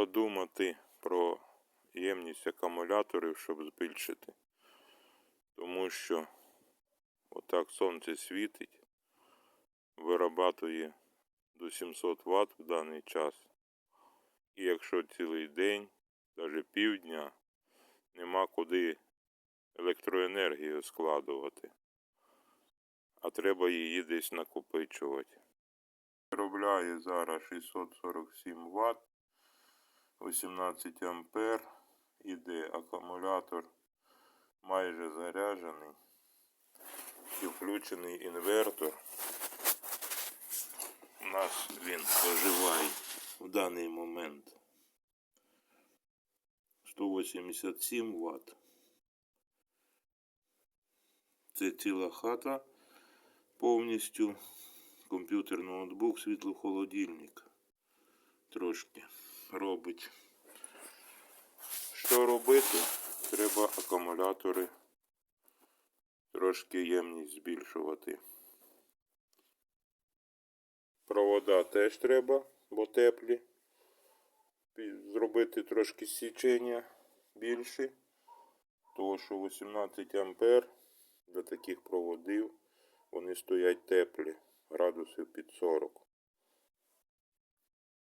Треба думати про ємність акумуляторів, щоб збільшити. Тому що отак сонце світить, вирабатує до 700 Вт в даний час. І якщо цілий день, навіть півдня, нема куди електроенергію складувати, а треба її десь накопичувати. Виробляє зараз 647 Вт, 18 ампер, іде акумулятор майже заряджений і включений інвертор. У нас він проживає в даний момент 187 Вт. Це ціла хата повністю. Комп'ютер, ноутбук, світлохолодильник. Трошки робить. Що робити? Треба акумулятори трошки ємність збільшувати. Провода теж треба, бо теплі. Зробити трошки січення більше. Тому що 18 ампер для таких проводів вони стоять теплі, градусів під 40.